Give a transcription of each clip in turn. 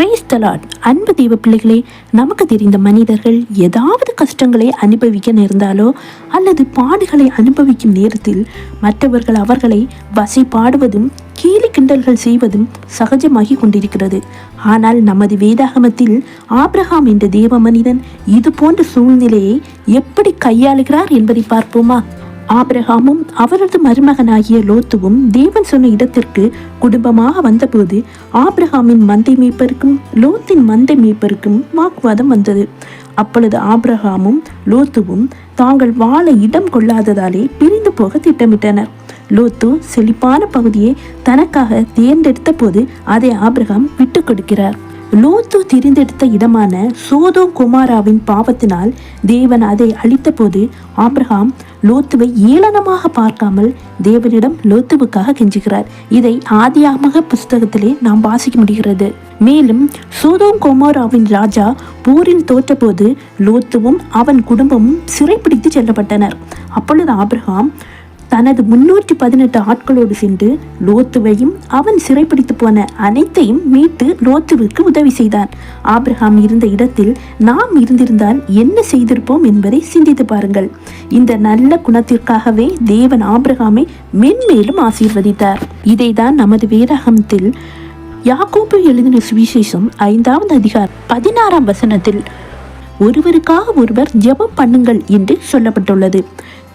Price தலாட் அன்பு தெய்வ பிள்ளைகளே நமக்கு தெரிந்த மனிதர்கள் ஏதாவது கஷ்டங்களை அனுபவிக்க நேர்ந்தாலோ அல்லது பாடுகளை அனுபவிக்கும் நேரத்தில் மற்றவர்கள் அவர்களை வசை பாடுவதும் கீழி கிண்டல்கள் செய்வதும் சகஜமாகி கொண்டிருக்கிறது. ஆனால் நமது வேதாகமத்தில் ஆப்ரஹாம் என்ற தேவ மனிதன் இது போன்ற சூழ்நிலையை எப்படி கையாளுகிறார் என்பதை பார்ப்போமா? ஆபிரகாமும் அவரது மருமகனாகிய லோத்துவும் தேவன் சொன்ன இடத்திற்கு குடும்பமாக வந்தபோது ஆபிரகாமின் மந்தை மீப்பருக்கும் லோத்தின் மந்தை மீப்பருக்கும் வாக்குவாதம் வந்தது. அப்பொழுது ஆபிரகாமும் லோத்துவும் தாங்கள் வாழ இடம் கொள்ளாததாலே பிரிந்து போக திட்டமிட்டனர். லோத்து செழிப்பான பகுதியை தனக்காக தேர்ந்தெடுத்த போது அதை ஆபிரகாம் விட்டு கொடுக்கிறார். லோத்து தெரிந்தெடுத்த இடமான சோதோ குமாராவின் பாவத்தினால் தேவன் அதை அழித்தபோது ஆப்ரஹாம் லோத்துவை ஏளனமாக பார்க்காமல் தேவனிடம் லோத்துவுக்காக கெஞ்சுகிறார். இதை ஆதியாமக புஸ்தகத்திலே நாம் வாசிக்க முடிகிறது. மேலும் சோதோம் குமாராவின் ராஜா போரில் தோற்றபோது லோத்துவும் அவன் குடும்பமும் சிறைப்பிடித்து செல்லப்பட்டனர். அப்பொழுது ஆப்ரஹாம் தனது முன்னூற்றி பதினெட்டு ஆட்களோடு சென்று லோத்துவையும் அவன் சிறைப்பிடித்து போன அனைத்தையும் மீட்டு லோத்துவிற்கு உதவி செய்தான். ஆப்ரஹாம் இருந்த இடத்தில் நாம் இருந்திருந்தால் என்ன செய்திருப்போம் என்பதை சிந்தித்து பாருங்கள். இந்த நல்ல குணத்திற்காகவே தேவன் ஆப்ரஹாமை மென்மேலும் ஆசீர்வதித்தார். இதைதான் நமது வேதாகமத்தில் யாக்கோபு எழுதின சுவிசேஷம் ஐந்தாவது அதிகார் பதினாறாம் வசனத்தில் ஒருவருக்காக ஒருவர் ஜெபம் பண்ணுங்கள் என்று சொல்லப்பட்டுள்ளது.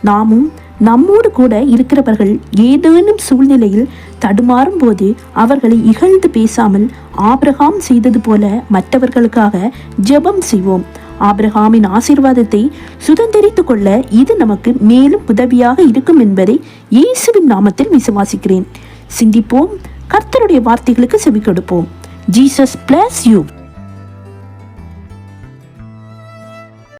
நாமும் நம்மோடு கூட இருக்கிறவர்கள் ஏதேனும் சூழ்நிலையில் தடுமாறும் போது அவர்களை இகழ்ந்து பேசாமல் ஆபிரகாம் செய்தது போல மற்றவர்களுக்காக ஜெபம் செய்வோம். ஆபிரகாமின் ஆசீர்வாதத்தை சுதந்திரித்து கொள்ள இது நமக்கு மேலும் உதவியாக இருக்கும் என்பதை இயேசுவின் நாமத்தில் விசுவாசிக்கிறேன். சிந்திப்போம். கர்த்தருடைய வார்த்தைகளுக்கு செவி கொடுப்போம். Jesus bless you